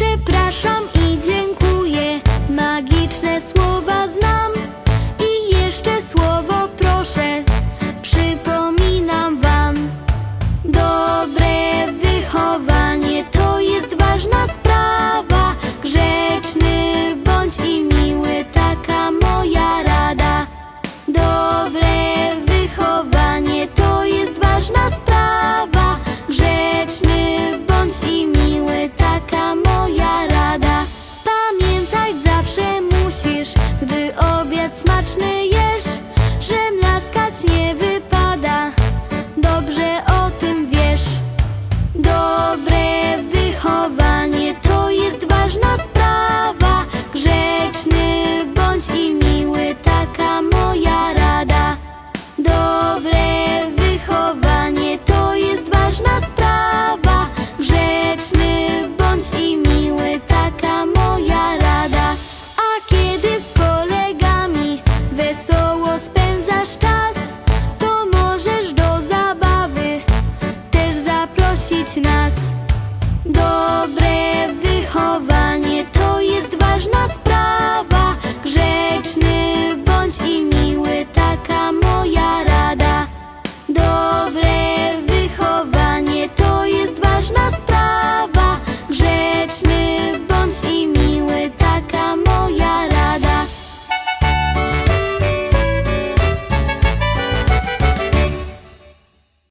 Przepraszam i dziękuję, magiczne słowo. смачний.